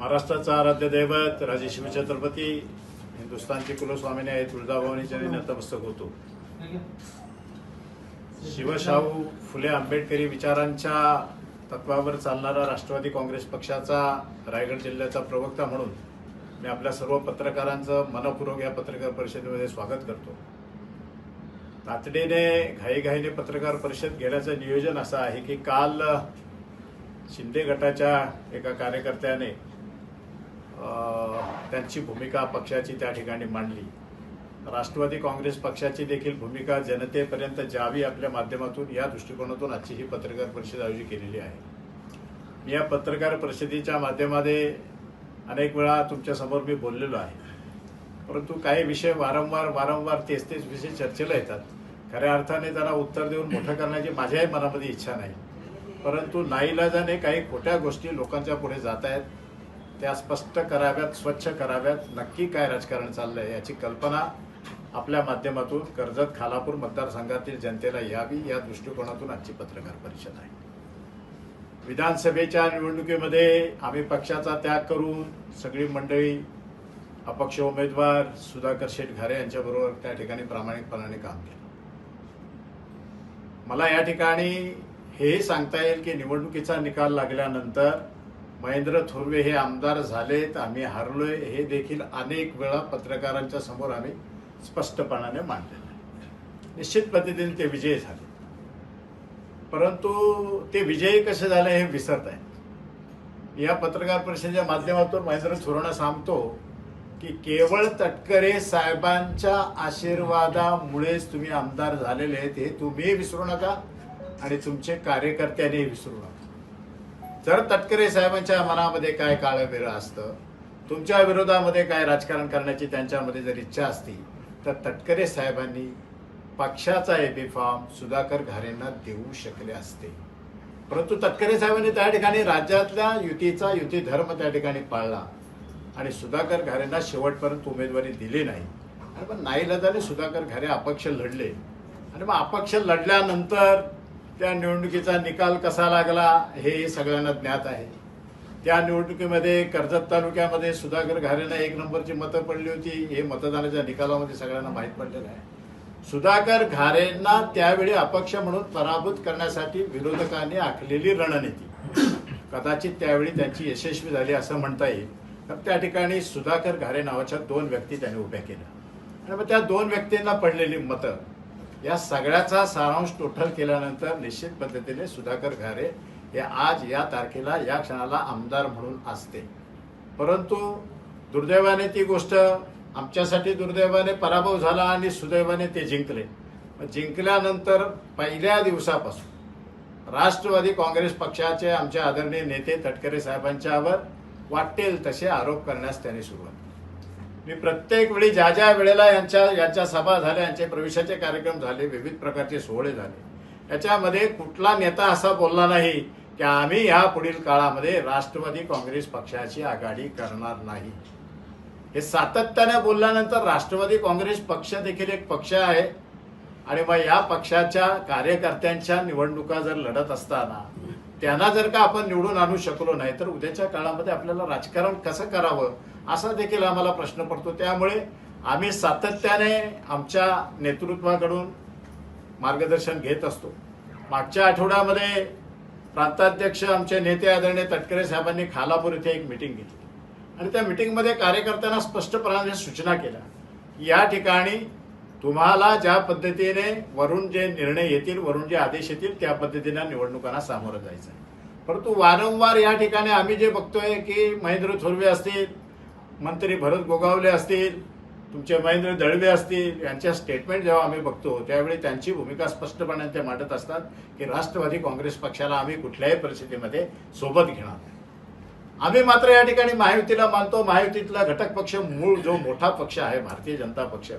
महाराष्ट्राचा आराध्य दैवत राजे शिवछत्रपती हिंदुस्थानची कुलस्वामिनी आहे तुळजाभवानीच्या नतमस्तक होतो. शिवशाहू फुले आंबेडकरी विचारांच्या तत्वावर चालणारा राष्ट्रवादी काँग्रेस पक्षाचा रायगड जिल्ह्याचा प्रवक्ता म्हणून मी आपल्या सर्व पत्रकारांचं मनपूर्वक या पत्रकार परिषदेमध्ये स्वागत करतो. तातडीने घाईघाईने पत्रकार परिषद घेण्याचं नियोजन असं आहे की काल शिंदे गटाच्या एका कार्यकर्त्याने त्यांची भूमिका पक्षाची त्या ठिकाणी मांडली. राष्ट्रवादी काँग्रेस पक्षाची देखील भूमिका जनतेपर्यंत जावी आपल्या माध्यमातून या दृष्टिकोनातून आजची ही पत्रकार परिषद आयोजित केलेली आहे. मी या पत्रकार परिषदेच्या माध्यमामध्ये अनेक वेळा तुमच्यासमोर मी बोललेलो आहे. परंतु काही विषय वारंवार वारंवार तेच तेच विषय चर्चेला येतात. खऱ्या अर्थाने त्यांना उत्तर देऊन मोठं करण्याची माझ्याही मनामध्ये इच्छा नाही. परंतु नाईलाजाने काही खोट्या गोष्टी लोकांच्या पुढे जात आहेत. त्या स्पष्ट कराव्यात स्वच्छ कराव्यात. नक्की काय राजकारण चाललंय याची कल्पना आपल्या माध्यमातून कर्जत खालापूर मतदारसंघातील जनतेला यावी या दृष्टिकोनातून आजची पत्रकार परिषद आहे. विधानसभेच्या निवडणुकीमध्ये आम्ही पक्षाचा त्याग करून सगळी मंडळी अपक्ष उमेदवार सुधाकर शेटघारे यांच्याबरोबर त्या ठिकाणी प्रामाणिकपणाने काम केलं. मला या ठिकाणी हेही सांगता येईल की निवडणुकीचा निकाल लागल्यानंतर महेंद्र थोरवे हे आमदार झालेत आम्ही हारलोय. हे देखील अनेक वेळा पत्रकारांच्या समोर आम्ही स्पष्टपणाने मांडलेलं आहे. निश्चित पद्धतीने ते विजयी झाले. परंतु ते विजयी कसे झाले हे विसरत आहेत या पत्रकार परिषदेच्या माध्यमातून महेंद्र थोरणा सांगतो की केवळ तटकरे साहेबांच्या आशीर्वादामुळेच तुम्ही आमदार झालेले आहेत हे तुम्ही विसरू नका आणि तुमचे कार्यकर्त्यांनी विसरू नका. जर तटकरे साहेबांच्या मनामध्ये काय काळं वेरं असतं तुमच्या विरोधामध्ये काय राजकारण करण्याची त्यांच्यामध्ये जर इच्छा असती तर तटकरे साहेबांनी पक्षाचा एबी फॉर्म सुधाकर घारेंना देऊ शकले असते. परंतु तटकरे साहेबांनी त्या ठिकाणी राज्यातल्या युतीचा युती धर्म त्या ठिकाणी पाळला आणि सुधाकर घारेंना शेवटपर्यंत उमेदवारी दिली नाही. आणि पण नाईलाजाने सुधाकर घारे अपक्ष लढले. आणि मग अपक्ष लढल्यानंतर त्या निवडणुकीचा निकाल कसा लागला हे सगळ्यांना ज्ञात आहे. त्या निवडणुकीमध्ये कर्जत तालुक्यामध्ये सुधाकर घारेंना एक नंबरची मतं पडली होती. हे मतदानाच्या निकालामध्ये सगळ्यांना माहीत पडलेलं आहे. सुधाकर घारेंना त्यावेळी अपक्ष म्हणून पराभूत करण्यासाठी विरोधकांनी आखलेली रणनीती. कदाचित त्यावेळी त्यांची यशस्वी झाली असं म्हणता येईल. तर त्या ठिकाणी सुधाकर घारे नावाच्या दोन व्यक्ती त्यांनी उभ्या केल्या. आणि मग त्या दोन व्यक्तींना पडलेली मतं या सगळ्याचा सारांश टोटल केल्यानंतर निश्चित पद्धतीने सुधाकर घारे हे आज या तारखेला या क्षणाला आमदार म्हणून असते. परंतु दुर्दैवाने ती गोष्ट आमच्यासाठी दुर्दैवाने पराभव झाला आणि सुदैवाने ते जिंकले. जिंकल्यानंतर पहिल्या दिवसापासून राष्ट्रवादी काँग्रेस पक्षाचे आमचे आदरणीय नेते तटकरे साहेबांच्यावर वाटेल तसे आरोप करण्यास त्यांनी सुरुवात मी प्रत्येक वेळी ज्या ज्या वेळेला यांच्या यांच्या सभा झाल्या यांचे प्रवेशाचे कार्यक्रम झाले विविध प्रकारचे सोहळे झाले याच्यामध्ये कुठला नेता असा बोलला नाही की आम्ही या पुढील काळामध्ये राष्ट्रवादी काँग्रेस पक्षाची आघाडी करणार नाही. हे सातत्याने बोलल्यानंतर राष्ट्रवादी काँग्रेस पक्ष देखील एक पक्ष आहे. आणि मग या पक्षाच्या कार्यकर्त्यांच्या निवडणुका जर लढत असताना त्यांना जर का आपण निवडून आणू शकलो नाही तर उद्याच्या काळामध्ये आपल्याला राजकारण कसं करावं? असा देखील आम्हाला प्रश्न पडतो. त्यामुळे आम्ही सातत्याने आमच्या नेतृत्वाकडून मार्गदर्शन घेत असतो. मागच्या आठवड्यामध्ये प्रांताध्यक्ष आमचे नेते आदरणीय तटकरे साहेबांनी खालापूर इथे एक मिटिंग घेतली. आणि त्या मिटिंगमध्ये कार्यकर्त्यांना स्पष्टपणाने सूचना केल्या या ठिकाणी तुम्हाला ज्या पद्धतीने वरून जे निर्णय येतील वरून जे आदेश येतील त्या पद्धतीने निवडणुकांना सामोरं जायचं आहे परंतु वारंवार या ठिकाणी आम्ही जे बघतोय की महेंद्र थोरवे असतील मंत्री भरत गोगावले असतील तुमचे महेंद्र दळवे असतील यांच्या स्टेटमेंट जेव्हा आम्ही बघतो त्यावेळी त्यांची भूमिका स्पष्टपणे ते मांडत असतात की राष्ट्रवादी काँग्रेस पक्षाला आम्ही कुठल्याही परिस्थितीमध्ये सोबत घेणार नाही. आम्ही मात्र या ठिकाणी महायुतीला मानतो. महायुतीतला घटक पक्ष मूळ जो मोठा पक्ष आहे भारतीय जनता पक्ष.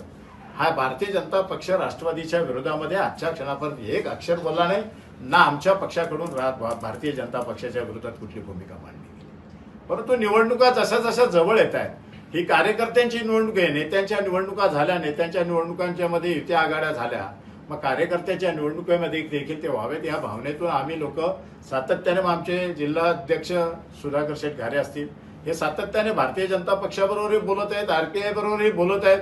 हा भारतीय जनता पक्ष राष्ट्रवादीच्या विरोधामध्ये आजच्या क्षणापर्यंत एक अक्षर बोलला नाही. ना आमच्या पक्षाकडून भारतीय जनता पक्षाच्या विरोधात कुठली भूमिका मांडली. परंतु निवडणुका जशा जशा जवळ येत आहेत ही कार्यकर्त्यांची निवडणूक आहे नेत्यांच्या निवडणुका झाल्या नेत्यांच्या निवडणुकांच्या मध्ये युती आघाड्या झाल्या मग कार्यकर्त्याच्या निवडणुकीमध्ये देखील ते व्हावेत या भावनेतून आम्ही लोक सातत्याने मग आमचे जिल्हाध्यक्ष सुधाकर शेठ घारे असतील हे सातत्याने भारतीय जनता पक्षाबरोबरही बोलत आहेत आरपीआय बरोबरही बोलत आहेत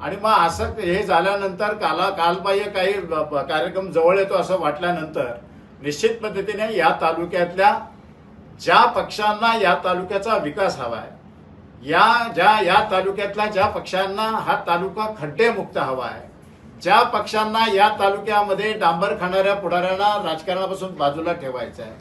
आणि मग असं हे झाल्यानंतर काला कालबाह्य काही कार्यक्रम जवळ येतो असं वाटल्यानंतर निश्चित पद्धतीने या तालुक्यातल्या ज्या पक्षांना या तालुक्याचा विकास हवा आहे या ज्या या तालुक्यातल्या ज्या पक्षांना हा तालुका खड्डेमुक्त हवा आहे ज्या पक्षांना या तालुक्यामध्ये डांबर खाणाऱ्या पुढाऱ्यांना राजकारणापासून बाजूला ठेवायचं आहे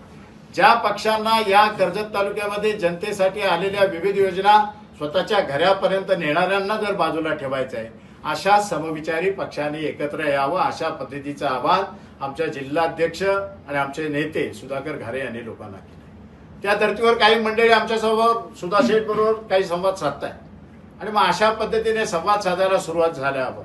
ज्या पक्षांना या कर्जत तालुक्यामध्ये जनतेसाठी आलेल्या विविध योजना स्वतःच्या घरापर्यंत नेणाऱ्यांना जर बाजूला ठेवायचं आहे अशा समविचारी पक्षांनी एकत्र यावं अशा पद्धतीचं आवाहन आमच्या जिल्हाध्यक्ष आणि आमचे नेते सुधाकर घारे यांनी लोकांना केलं. त्या धर्तीवर काही मंडळी आमच्यासोबत सुधा शेठ बरोबर काही संवाद साधताय. आणि मग अशा पद्धतीने संवाद साधायला सुरुवात झाल्यावर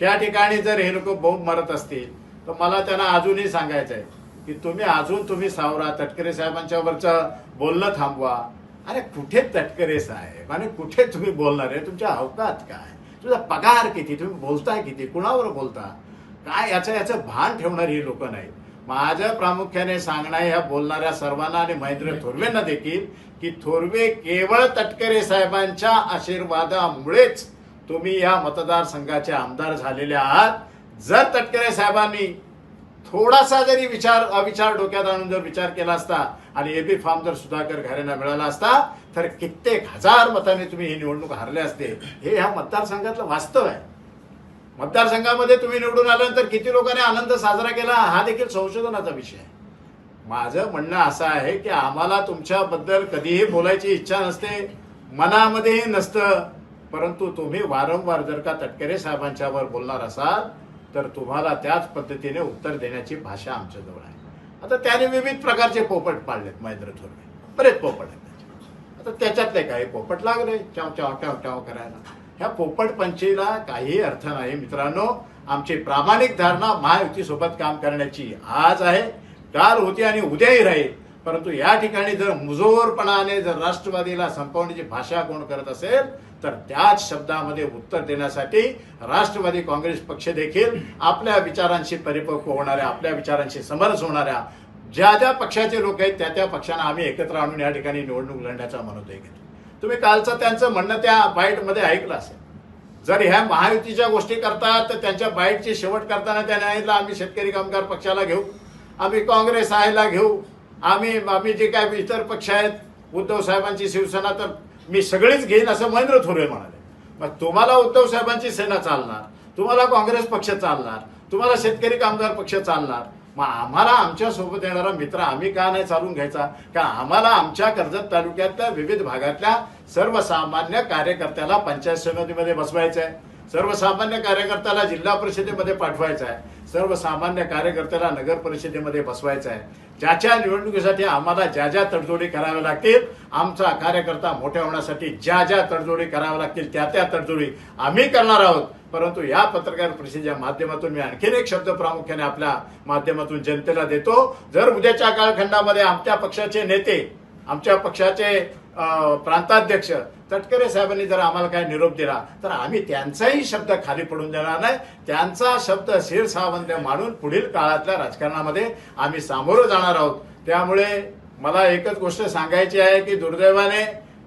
त्या ठिकाणी जर हे लोक बोंब मारत असतील तर मला त्यांना अजूनही सांगायचं आहे की तुम्ही अजून तुम्ही सावरा तटकरे साहेबांच्या वरचं बोलणं थांबवा. अरे कुठे तटकरे साहेब? आणि कुठे तुम्ही बोलणार आहे? तुमच्या अवकात काय? तुझा पगार किती? तुम्ही बोलताय किती? कुणावर बोलता? काय याचं याचं भान ठेवणारी हे लोक नाहीत. माझं प्रामुख्याने सांगणं ह्या बोलणाऱ्या सर्वांना आणि महेंद्र थोरवेंना देखील की थोरवे केवळ तटकरे साहेबांच्या आशीर्वादामुळेच तुम्ही या मतदारसंघाचे आमदार झालेले आहात. जर तटकरे साहेबांनी थोडासा जरी विचार अविचार डोक्यात आणून जर विचार केला असता आणि एबी फॉर्म जर सुधाकर घरांना मिळाला असता तर कित्येक हजार मतांनी तुम्ही ही निवडणूक हारले असते. हे ह्या मतदारसंघातलं वास्तव आहे. मतदारसंघामध्ये तुम्ही निवडून आल्यानंतर किती लोकांनी आनंद साजरा केला हा देखील संशोधनाचा विषय आहे. माझं म्हणणं असं आहे की आम्हाला तुमच्याबद्दल कधीही बोलायची इच्छा नसते मनामध्येही नसतं. परंतु तुम्ही वारंवार जर का तटकरे साहेबांच्यावर बोलणार असाल तर तुम्हाला त्याच पद्धतीने उत्तर देण्याची भाषा आमच्याजवळ आहे. आता त्याने विविध प्रकारचे पोपट पाळलेत महेंद्र थोरवे बरेच पोपट आहेत आता त्याच्यातले काही पोपट लागले चाव चाव चाव चाव करायला. ह्या पोपट पंचेला काही अर्थ नाही. मित्रांनो आमची प्रामाणिक धारणा महायुतीसोबत काम करण्याची आज आहे. काल होती आणि उद्याही राहील. परंतु या ठिकाणी जर मुजोरपणाने जर राष्ट्रवादीला संपवण्याची भाषा कोण करत असेल तर त्याच शब्दामध्ये उत्तर देण्यासाठी राष्ट्रवादी काँग्रेस पक्ष देखील आपल्या विचारांशी परिपक्व होणाऱ्या आपल्या विचारांशी समरस होणाऱ्या ज्या ज्या पक्षाचे लोक आहेत त्या त्या पक्षांना आम्ही एकत्र आणून या ठिकाणी निवडणूक लढण्याचा मनोदय घेतो. तुम्ही कालचं त्यांचं म्हणणं त्या बाईटमध्ये ऐकलं असेल. जर ह्या महायुतीच्या गोष्टी करतात तर त्यांच्या बाईटची शेवट करताना त्या सांगितलं आम्ही शेतकरी कामगार पक्षाला घेऊ आम्ही काँग्रेस आयला घेऊ आम्ही आम्ही जे काय इतर पक्ष आहेत उद्धव साहेबांची शिवसेना तर मी सगळीच घेईन असं महेंद्र थोरवे म्हणाले. मग तुम्हाला उद्धव साहेबांची सेना चालणार तुम्हाला काँग्रेस पक्ष चालणार तुम्हाला शेतकरी कामगार पक्ष चालणार मग आम्हाला आमच्यासोबत येणारा मित्र आम्ही का नाही चालून घ्यायचा? का आम्हाला आमच्या कर्जत तालुक्यातल्या विविध भागातल्या सर्वसामान्य कार्यकर्त्याला पंचायत समितीमध्ये बसवायचं आहे सर्वसामान्य कार्यकर्त्याला जिल्हा परिषदेमध्ये पाठवायचं आहे सर्वसामान्य कार्यकर्त्याला नगर परिषदेमध्ये बसवायचं आहे. ज्याच्या निवडणुकीसाठी आम्हाला ज्या ज्या तडजोडी कराव्या लागतील आमचा कार्यकर्ता मोठ्या होण्यासाठी ज्या ज्या तडजोडी कराव्या लागतील त्या त्या तडजोडी आम्ही करणार आहोत. परंतु या पत्रकार परिषदेच्या माध्यमातून मी आणखीन एक शब्द प्रामुख्याने आपल्या माध्यमातून जनतेला देतो. जर उद्याच्या कालखंडामध्ये आमच्या पक्षाचे नेते आमच्या पक्षाचे प्रांताध्यक्ष तटकरे साहेबांनी जर आम्हाला काय निरोप दिला तर आम्ही त्यांचाही शब्द खाली पडून देणार नाही. त्यांचा शब्द शिरसावंत मानून पुढील काळातल्या राजकारणामध्ये आम्ही सामोरं जाणार आहोत. त्यामुळे मला एकच गोष्ट सांगायची आहे की दुर्दैवाने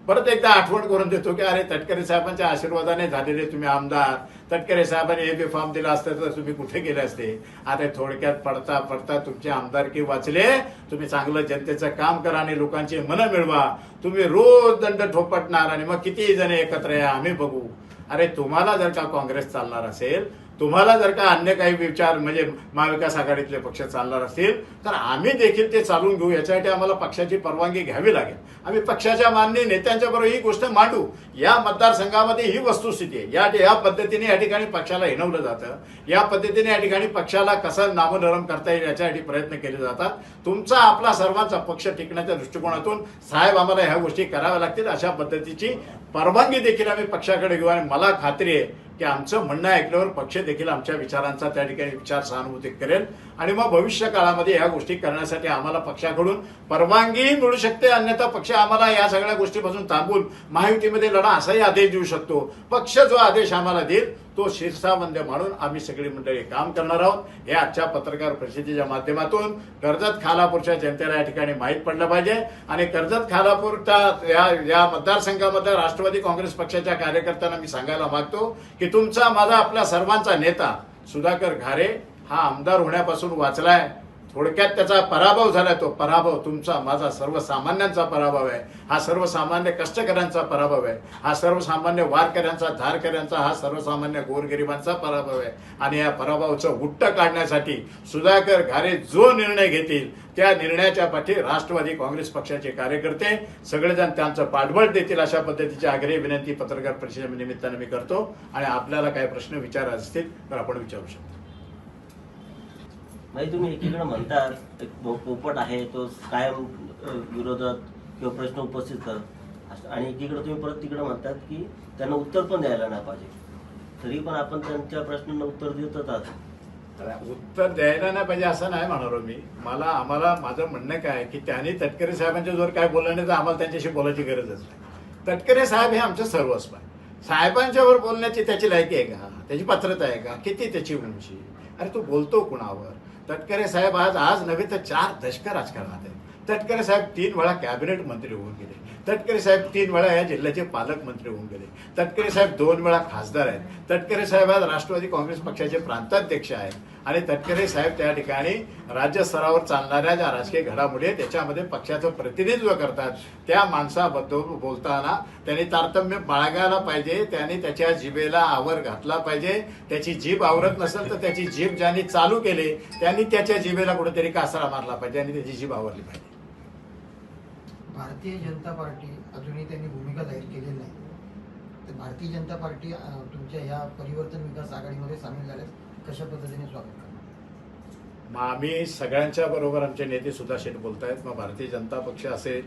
परत एकदा आठवण करून देतो की अरे तटकरे साहेबांच्या आशीर्वादाने झालेले तुम्ही आमदार. तटकरे साहेबांनी हे बी फॉर्म दिला असता तर तुम्ही कुठे गेले असते? आता थोडक्यात पडता पडता तुमचे आमदारकी वाचले. तुम्ही चांगलं जनतेचं काम करा आणि लोकांची मनं मिळवा. तुम्ही रोज दंड ठोपटणार आणि मग किती जण एकत्र या आम्ही बघू. अरे तुम्हाला जर का काँग्रेस चालणार असेल तुम्हाला जर का अन्य काही विचार म्हणजे महाविकास आघाडीतले पक्ष चालणार असतील तर आम्ही देखील ते चालून घेऊ. याच्यासाठी आम्हाला पक्षाची परवानगी घ्यावी लागेल. आम्ही पक्षाच्या मान्य नेत्यांच्या बरोबर ही गोष्ट मांडू. या मतदारसंघामध्ये ही वस्तुस्थिती आहे. या या पद्धतीने या ठिकाणी पक्षाला हिणवलं जातं. या पद्धतीने या ठिकाणी पक्षाला कसं नामनरम करता येईल याच्यासाठी प्रयत्न केले जातात. तुमचा आपला सर्वांचा पक्ष टिकण्याच्या दृष्टिकोनातून साहेब आम्हाला ह्या गोष्टी कराव्या लागतील. अशा पद्धतीची परवानगी देखील आम्ही पक्षाकडे घेऊ. आणि मला खात्री आहे की आमचं म्हणणं ऐकल्यावर पक्ष देखील आमच्या विचारांचा त्या ठिकाणी विचार सहानुभूती करेल. आणि मग भविष्य काळामध्ये ह्या गोष्टी करण्यासाठी आम्हाला पक्षाकडून परवानगी मिळू शकते अन्यथा पक्ष आम्हाला या सगळ्या गोष्टीपासून थांबून महायुतीमध्ये लढा असाही आदेश देऊ शकतो. पक्ष जो आदेश आम्हाला देईल तो शीर्षाबंद मानून आम्ही सगळी मंडळी काम करणार आहोत. हे आजच्या पत्रकार परिषदेच्या माध्यमातून कर्जत खालापूरच्या जनतेला या ठिकाणी माहीत पडलं पाहिजे. आणि कर्जत खालापूरच्या या या मतदारसंघामध्ये राष्ट्रवादी काँग्रेस पक्षाच्या कार्यकर्त्यांना मी सांगायला मागतो की तुमचा माझा आपल्या सर्वांचा नेता सुधाकर घारे हा आमदार होण्यापासून वाचलाय. थोडक्यात त्याचा पराभव झालाय तो पराभव तुमचा माझा सर्वसामान्यांचा पराभव आहे. हा सर्वसामान्य कष्टकऱ्यांचा पराभव आहे. हा सर्वसामान्य वारकऱ्यांचा धारकऱ्यांचा हा सर्वसामान्य गोरगरिबांचा पराभव आहे. आणि या पराभवाचं उट्ट काढण्यासाठी सुधाकर घारे जो निर्णय घेतील त्या निर्णयाच्या पाठी राष्ट्रवादी काँग्रेस पक्षाचे कार्यकर्ते सगळेजण त्यांचं पाठबळ देतील अशा पद्धतीची आग्रही विनंती पत्रकार परिषदेनिमित्तानं मी करतो. आणि आपल्याला काही प्रश्न विचार असतील तर आपण विचारू शकतो. नाही तुम्ही एकीकडे म्हणतात एक पो- पोपट आहे तो कायम विरोधात किंवा प्रश्न उपस्थित करत असं- आणि एकीकडे तुम्ही परत तिकडे म्हणतात की त्यांना उत्तर पण द्यायला नाही पाहिजे. तरी पण आपण त्यांच्या प्रश्नांना उत्तर देतच आहात. तर उत्तर द्यायला नाही पाहिजे असं नाही म्हणालो हो मी. मला आम्हाला माझं म्हणणं काय आहे की त्यांनी तटकरे साहेबांच्या जोर काय बोललं नाही तर आम्हाला त्यांच्याशी बोलायची गरजच नाही. तटकरे साहेब हे आमचं सर्वस्व आहे. साहेबांच्यावर बोलण्याची त्याची लायकी आहे का? त्याची पात्रता आहे का? किती त्याची उंची अरे तो बोलतो कुणावर? तटकरे साहेब आज आज नव्हे तर चार दशक राजकारणात आहेत. तटकरे साहेब तीन वेळा कॅबिनेट मंत्री होऊन गेले. तटकरे साहेब तीन वेळा या जिल्ह्याचे पालकमंत्री होऊन गेले. तटकरे साहेब दोन वेळा खासदार आहेत. तटकरे साहेब आज राष्ट्रवादी काँग्रेस पक्षाचे प्रांताध्यक्ष आहेत. आणि तटकरे साहेब त्या ठिकाणी राज्य स्तरावर चालणाऱ्या ज्या राजकीय घडामोडी त्याच्यामध्ये पक्षाचं प्रतिनिधित्व करतात. त्या माणसाबद्दल बोलताना त्यांनी तारतम्य बाळगायला पाहिजे. त्यांनी त्याच्या जिभेला आवर घातला पाहिजे. त्याची जीभ आवरत नसेल तर त्याची जीभ ज्यांनी चालू केली त्यांनी त्याच्या जिभेला कुठेतरी कासरा मारला पाहिजे आणि त्याची जीभ आवरली पाहिजे. भारतीय जनता पार्टी अजूनही त्यांनी भूमिका जाहीर केलेली नाही. तर भारतीय जनता पार्टी तुमच्या ह्या परिवर्तन विकास आघाडीमध्ये सामील झाल्यास कशा पद्धतीने स्वागत करणार? मग आम्ही सगळ्यांच्या बरोबर आमचे नेते सुद्धा शेठ आहेत मग भारतीय जनता पक्ष असेल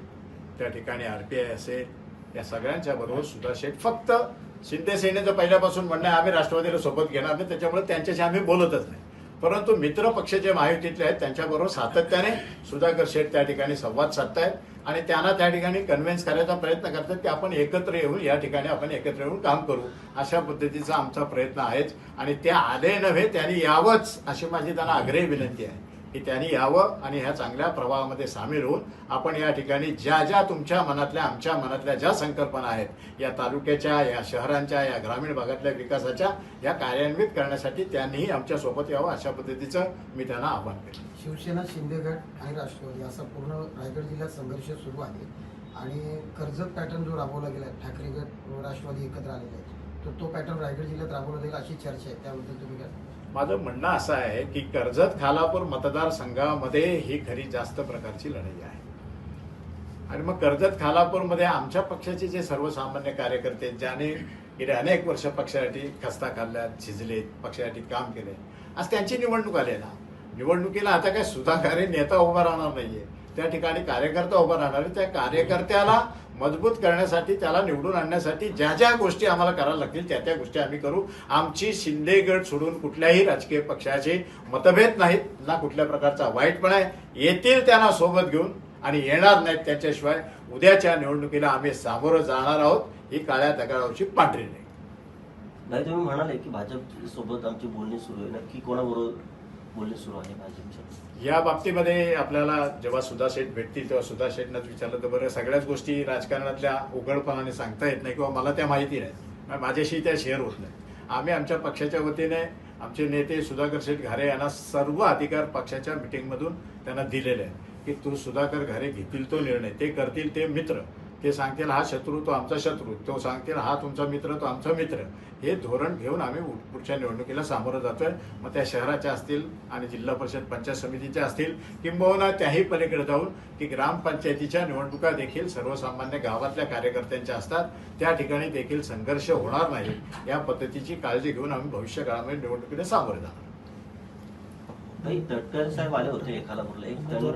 त्या ठिकाणी आर पी आय असेल या सगळ्यांच्या बरोबर सुद्धा शेठ फक्त शिंदे सेनेचं पहिल्यापासून म्हणणं आहे आम्ही राष्ट्रवादीला सोबत घेणार नाही त्याच्यामुळे त्यांच्याशी आम्ही बोलतच नाही. परंतु मित्र पक्ष जे महायुतीतले आहेत त्यांच्याबरोबर सातत्याने सुधाकर शेठ त्या ठिकाणी संवाद साधतायत आणि त्यांना त्या ठिकाणी कन्व्हिन्स करायचा प्रयत्न करतात की आपण एकत्र येऊन या ठिकाणी आपण एकत्र येऊन काम करू. अशा पद्धतीचा आमचा प्रयत्न आहेच आणि ते आले नव्हे त्यांनी यावंच अशी माझी त्यांना आग्रही विनंती आहे. की त्यांनी यावं आणि ह्या चांगल्या प्रवाहामध्ये सामील होऊन आपण या ठिकाणी ज्या ज्या तुमच्या मनातल्या आमच्या मनातल्या ज्या संकल्पना आहेत या तालुक्याच्या या शहरांच्या या ग्रामीण भागातल्या विकासाच्या या कार्यान्वित करण्यासाठी त्यांनीही आमच्यासोबत यावं अशा पद्धतीचं मी त्यांना आव्हान केलं. शिवसेना शिंदेगड आणि राष्ट्रवादी असा पूर्ण रायगड जिल्ह्यात संघर्ष सुरू आहे आणि कर्जत पॅटर्न जो राबवला गेला आहे, ठाकरे गट राष्ट्रवादी एकत्र आलेला आहे तर तो पॅटर्न रायगड जिल्ह्यात राबवला गेला अशी चर्चा आहे. त्याबद्दल तुम्ही काय माझं म्हणणं असं आहे की कर्जत खालापूर मतदारसंघामध्ये ही खरी जास्त प्रकारची लढाई आहे. आणि मग कर्जत खालापूरमध्ये आमच्या पक्षाचे जे सर्वसामान्य कार्यकर्ते आहेत, ज्याने गेले अनेक वर्ष पक्षासाठी खस्ता खाल्ल्यात शिजलेत पक्षासाठी काम केले. आज त्यांची निवडणूक आली आहे ना? निवडणुकीला आता काय सुधाकारे नेता उभा राहणार नाहीये. त्या ठिकाणी कार्यकर्ता उभा राहणार त्या कार्यकर्त्याला मजबूत करण्यासाठी त्याला निवडून आणण्यासाठी ज्या ज्या गोष्टी आम्हाला करायला लागतील त्या त्या गोष्टी आम्ही करू. आमची शिंदे गट सोडून कुठल्याही राजकीय पक्षाचे मतभेद नाहीत. ना कुठल्या प्रकारचा वाईटपणा आहे. येतील त्यांना सोबत घेऊन आणि येणार नाहीत त्याच्याशिवाय. उद्याच्या निवडणुकीला आम्ही सामोरं जाणार आहोत. ही काळ्या दगडावरची पांढरी नाही नाही तुम्ही म्हणाले की भाजप सोबत आमची बोलणी सुरू आहे. नक्की कोणाबरोबर बोलणी सुरू आहे भाजपच्या? या बाबतीमध्ये आपल्याला जेव्हा सुधा शेठ भेटतील तेव्हा सुधा शेठनंच विचारलं तर बरं सगळ्याच गोष्टी राजकारणातल्या उघडपणाने सांगता येत नाही किंवा मला त्या माहिती नाही माझ्याशी त्या शेअर होत नाही आम्ही आमच्या पक्षाच्या वतीने आमचे नेते सुधाकर शेठ घारे यांना सर्व अधिकार पक्षाच्या मिटिंगमधून त्यांना दिलेले आहे की तू सुधाकर घारे घेतील तो निर्णय ते करतील ते मित्र. ते सांगतील हा शत्रू तो आमचा शत्रू तो सांगतील हा तुमचा मित्र तो आमचा मित्र. हे धोरण घेऊन आम्ही पुढच्या निवडणुकीला सामोरं जातोय. मग त्या शहराच्या असतील आणि जिल्हा परिषद पंचायत समितीच्या असतील किंबहुना त्याही पलीकडे जाऊन की ग्रामपंचायतीच्या निवडणुका देखील सर्वसामान्य गावातल्या कार्यकर्त्यांच्या असतात. त्या ठिकाणी देखील संघर्ष होणार नाही. या पद्धतीची काळजी घेऊन आम्ही भविष्य काळामध्ये निवडणुकीला सामोरे जाणार. तटकरे साहेब आले होते एखादा एक त्यांनी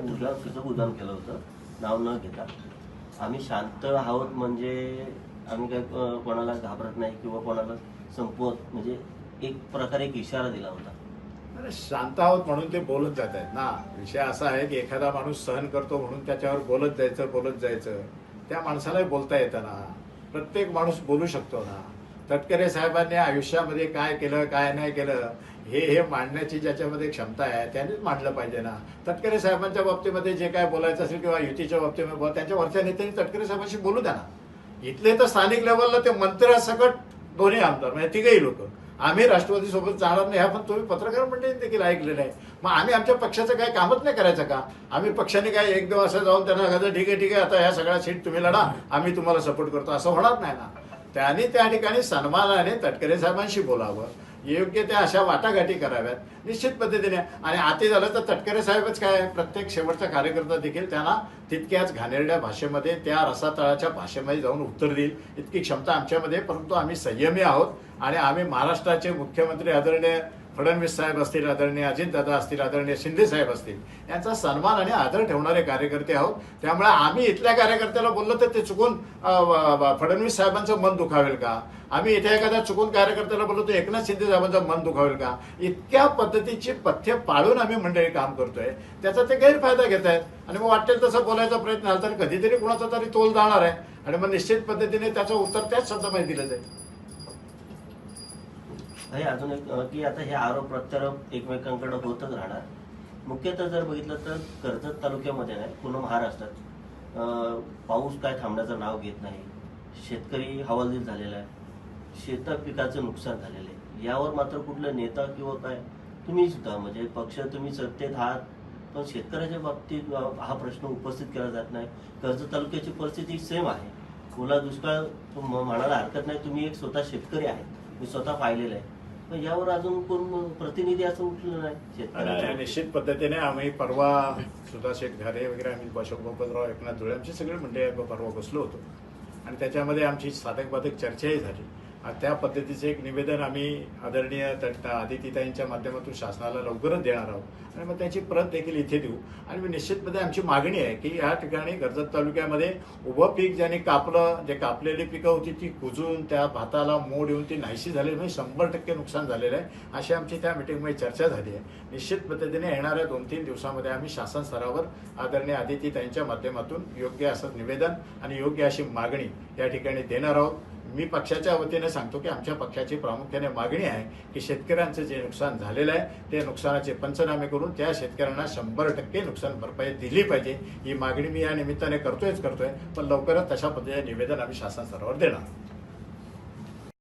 उदाहरण केलं होतं. नाव न घेता. आम्ही शांत आहोत म्हणजे आम्ही काय कोणाला घाबरत नाही किंवा कोणाला संपवत म्हणजे एक प्रकारे एक इशारा दिला होता. अरे शांत आहोत म्हणून ते बोलत जात आहेत ना. विषय असा आहे की एखादा माणूस सहन करतो म्हणून त्याच्यावर बोलत जायचं बोलत जायचं. त्या माणसालाही बोलता येतं ना. प्रत्येक माणूस बोलू शकतो ना. तटकरे साहेबांनी आयुष्यामध्ये काय केलं काय नाही केलं हे हे मांडण्याची ज्याच्यामध्ये क्षमता आहे त्यांनीच मांडलं पाहिजे ना. तटकरे साहेबांच्या बाबतीमध्ये जे काय बोलायचं असेल किंवा युतीच्या बाबतीमध्ये बोला त्यांच्या वरच्या नेत्यांनी तटकरे साहेबांशी बोलू द्या ना. इथले तर स्थानिक लेवलला ते मंत्र्यासकट दोन्ही आमदार म्हणजे तिघही लोक. आम्ही राष्ट्रवादी सोबत जाणार नाही हा पण तुम्ही पत्रकार मंडळीने देखील ऐकलेलं आहे. मग आम्ही आमच्या पक्षाचं काही कामच नाही करायचं का? आम्ही पक्षाने काय एक दिवस असं जाऊन त्यांना सांगायचं ठीक आहे ठीक आहे आता ह्या सगळ्या सीट तुम्ही लढा आम्ही तुम्हाला सपोर्ट करतो. असं होणार नाही ना. त्यांनी त्या ठिकाणी सन्मानाने तटकरे साहेबांशी बोलावं. योग्य त्या अशा वाटाघाटी कराव्यात. निश्चित पद्धतीने. आणि आते झालं तर तटकरे साहेबच काय? आहे, प्रत्येक शेवटचा कार्यकर्ता देखील त्यांना तितक्याच घाणेरड्या भाषेमध्ये त्या रसातळाच्या भाषेमध्ये जाऊन उत्तर देईल. इतकी क्षमता आमच्यामध्ये परंतु आम्ही संयमी आहोत. आणि आम्ही महाराष्ट्राचे मुख्यमंत्री आदरणीय फडणवीस साहेब असतील आदरणीय अजितदादा असतील आदरणीय शिंदे साहेब असतील यांचा सन्मान आणि आदर ठेवणारे कार्यकर्ते आहोत. त्यामुळे आम्ही इथल्या कार्यकर्त्याला बोललो तर ते चुकून फडणवीस साहेबांचं मन दुखावेल का? आम्ही इथे एखाद्या चुकून कार्यकर्त्याला बोललो तर एकनाथ शिंदे साहेबांचं मन दुखावेल का? इतक्या पद्धतीची पथ्य पाळून आम्ही मंडळी काम करतोय. त्याचा ते गैरफायदा घेत आहेत. आणि मग वाटेल तसं बोलायचा प्रयत्न झाला तर कधीतरी कुणाचा तरी तोल जाणार आहे. आणि मग निश्चित पद्धतीने त्याचं उत्तर त्याच शब्दामध्ये दिलं जाईल. हे अजून एक की आता हे आरोप प्रत्यारोप एकमेकांकडे होतच राहणार. मुख्यतः जर बघितलं तर कर्जत तालुक्यामध्ये नाही पूर्ण महाराष्ट्रात पाऊस काय थांबण्याचं नाव घेत नाही. शेतकरी हवालदिल झालेला आहे. शेतात पिकाचं नुकसान झालेलं आहे. यावर मात्र कुठलं नेता किंवा काय तुम्ही सुद्धा म्हणजे पक्ष तुम्ही सत्तेत आहात पण शेतकऱ्याच्या बाबतीत हा प्रश्न उपस्थित केला जात नाही. कर्जत तालुक्याची परिस्थिती सेम आहे. ओला दुष्काळ तुम- म्हणायला हरकत नाही तुम्ही एक स्वतः शेतकरी आहे. मी स्वतः पाहिलेलं आहे. मग यावर अजून कोण प्रतिनिधी असं उठलं नाही आणि निश्चित पद्धतीने आम्ही परवा सुधा शेठ घारे वगैरे आम्ही अशोक गोपतराव एकनाथ धुळे आमची सगळे मंडळी आम्ही परवा बसलो होतो. आणि त्याच्यामध्ये आमची साधक बाधक चर्चाही झाली. त्या पद्धतीचे एक निवेदन आम्ही आदरणीय तट आदितीताईंच्या माध्यमातून शासनाला लवकरच देणार आहोत. आणि मग त्याची प्रत देखील इथे देऊ. आणि मी निश्चितपणे आमची मागणी आहे की या ठिकाणी कर्जत तालुक्यामध्ये उभं पीक ज्याने कापलं जे कापलेली पिकं होती ती कुजून त्या भाताला मोड येऊन ती नाहीशी झालेली म्हणजे शंभर टक्के नुकसान झालेलं आहे. अशी आमची त्या मिटिंगमध्ये चर्चा झाली आहे. निश्चित पद्धतीने येणाऱ्या दोन तीन दिवसामध्ये आम्ही शासन स्तरावर आदरणीय आदितीताईंच्या माध्यमातून योग्य असं निवेदन आणि योग्य अशी मागणी या ठिकाणी देणार आहोत. मी पक्षाच्या वतीने सांगतो की आमच्या पक्षाची प्रामुख्याने मागणी आहे की शेतकऱ्यांचं जे नुकसान झालेलं आहे ते नुकसानाचे पंचनामे करून त्या शेतकऱ्यांना शंभर टक्के नुकसान भरपाई दिली पाहिजे. ही मागणी मी या निमित्ताने करतोयच करतोय. पण लवकरच तशा पद्धतीने निवेदन आम्ही शासन स्तरावर देणार.